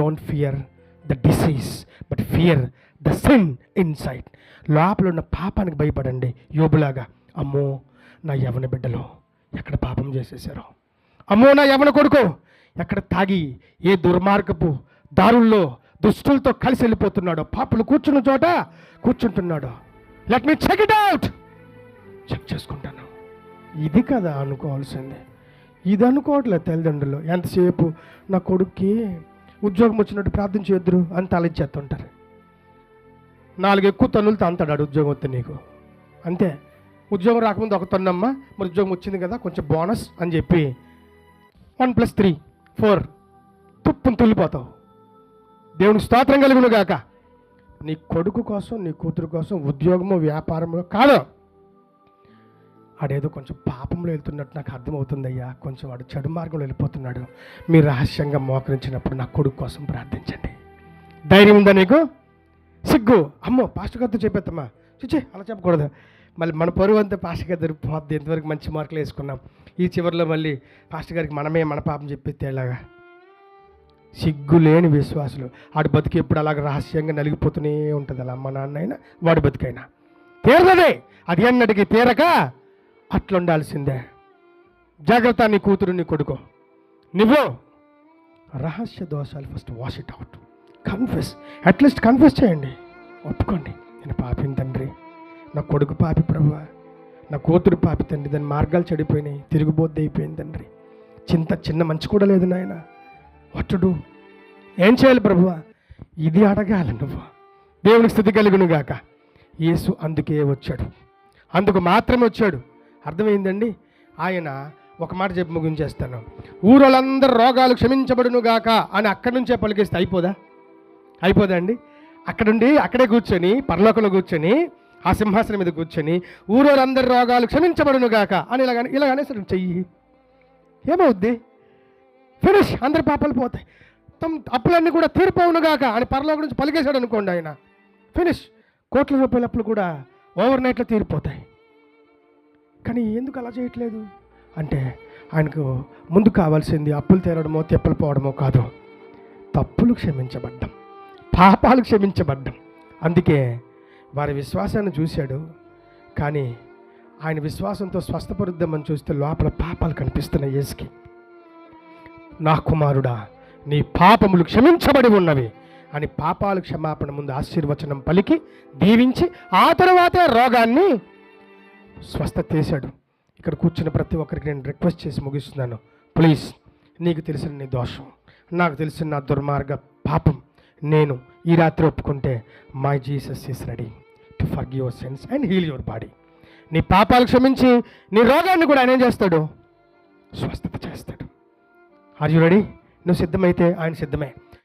Don't fear the disease but fear the sin inside లోపల ఉన్న పాపానికి భయపడండి. యోబులాగా అమ్మో నా యవన బిడ్డలో ఎక్కడ పాపం చేసేసారో అమ్మో నా యవన కొడుకు ఎక్కడ తాగి ఏ దుర్మార్గపు దారుల్లో దుష్టులతో కలిసి వెళ్ళిపోతున్నాడో. పాపలు కూర్చున్న చోట కూర్చుంటున్నాడో. Let me check it out check చేసుకుంటాను. ఇది కదా అనుకోవాల్సింది. ఇది అనుకోవట్లేదు తల్లిదండ్రులు. ఎంతసేపు నా కొడుక్కి ఉద్యోగం వచ్చినట్టు ప్రార్థన చేయొద్దురు అని తలెచ్చేస్తుంటారు నాలుగు ఎక్కువ తన్నులతో అంతాడు ఉద్యోగం వస్తే నీకు. అంతే. ఉద్యోగం రాకముందు ఒక తన్నమ్మా మరి ఉద్యోగం వచ్చింది కదా కొంచెం బోనస్ అని చెప్పి వన్ ప్లస్ త్రీ ఫోర్ తుప్పును తుల్లిపోతావు. దేవునికి స్తోత్రం కలుగును గాక. నీ కొడుకు కోసం నీ కూతురు కోసం ఉద్యోగము వ్యాపారము కాదు. ఆడేదో కొంచెం పాపంలో వెళ్తున్నట్టు నాకు అర్థమవుతుందయ్యా. కొంచెం వాడు చెడు మార్గంలో వెళ్ళిపోతున్నాడు. మీరు రహస్యంగా మోకరించినప్పుడు నా కొడుకు కోసం ప్రార్థించండి. ధైర్యం ఉందా నీకు? సిగ్గు. అమ్మో పాస్టర్ గారితో చెప్పేద్దమ్మా చూచే అలా చెప్పకూడదు. మళ్ళీ మన పరువు అంతా పాస్టర్ గారి పోద్ది. ఎంతవరకు మంచి మార్కులు వేసుకున్నాం. ఈ చివరిలో మళ్ళీ పాస్టర్ గారికి మనమే మన పాపం చెప్పేస్తే ఎలాగా? సిగ్గు లేని విశ్వాసులు. ఆడు బతికి ఎప్పుడు అలాగ రహస్యంగా నలిగిపోతూనే ఉంటుంది అలా అమ్మ నాన్న అయినా వాడి బతికైనా. తీరదే అది అన్నటికి తీరక అట్లుండాల్సిందే. జాగ్రత్త నీ కూతురు నీ కొడుకు. నువ్వు రహస్య దోషాలు first wash it out confess at least confess చేయండి. ఒప్పుకోండి. నేను పాపిని తండ్రి. నా కొడుకు పాపి ప్రభు. నా కూతురు పాపి తండ్రి. దాని మార్గాలు చెడిపోయినాయి. తిరుగుబోద్ది అయిపోయింది తండ్రి. చింత చిన్న మంచి కూడా లేదు నాయన. వట్టుడు ఏం చేయాలి ప్రభువ ఇది అడగాలి నువ్వు. దేవునికి స్థితి కలుగును గాక. యేసు అందుకే వచ్చాడు. అందుకు మాత్రమే వచ్చాడు. అర్థమైందండి? ఆయన ఒక మాట చెప్పి ముగించేస్తాను. ఊరోళ్ళందరూ రోగాలు క్షమించబడును గాక అని అక్కడి నుంచే పలికేస్తే అయిపోదా? అయిపోదా అండి? అక్కడుండి అక్కడే కూర్చొని పరలోకంలో కూర్చొని ఆ సింహాసనం మీద కూర్చొని ఊరోళ్ళందరి రోగాలు క్షమించబడును గాక అని ఇలాగ ఇలాగనే సరే చెయ్యి. ఏమవుద్ది? ఫినిష్! అందరి పాపలు పోతాయి. తమ అప్పులన్నీ కూడా తీర్పవును గాక అని పరలోకం నుంచి పలికేశాడు అనుకోండి ఆయన. ఫినిష్! కోట్ల రూపాయల అప్పులు కూడా ఓవర్ నైట్లో తీరిపోతాయి. కానీ ఎందుకు అలా చేయట్లేదు? అంటే ఆయనకు ముందు కావాల్సింది అప్పులు తీరడమో తెప్పలు పోవడమో కాదు. తప్పులు క్షమించబడ్డం. పాపాలు క్షమించబడ్డం. అందుకే వారి విశ్వాసాన్ని చూశాడు. కానీ ఆయన విశ్వాసంతో స్వస్థపరుద్దామని చూస్తే లోపల పాపాలు కనిపిస్తున్నాయి యేసుకి. నా కుమారుడా నీ పాపములు క్షమించబడి ఉన్నవి అని పాపాలు క్షమాపణ ముందు ఆశీర్వచనం పలికి దీవించి ఆ తర్వాతే రోగాన్ని స్వస్థత చేశాడు ఇక్కడ కూర్చున్న ప్రతి ఒక్కరికి నేను రిక్వెస్ట్ చేసి ముగిస్తున్నాను. ప్లీజ్ నీకు తెలిసిన నీ దోషం నాకు తెలిసిన నా దుర్మార్గ పాపం నేను ఈ రాత్రి ఒప్పుకుంటే my Jesus is ready to for your sins and heal your body నీ పాపాలు క్షమించి నీ రోగాన్ని కూడా ఆయన ఏం చేస్తాడు? స్వస్థత చేస్తాడు. ఆర్ యు రెడీ నువ్వు సిద్ధమైతే ఆయన సిద్ధమే.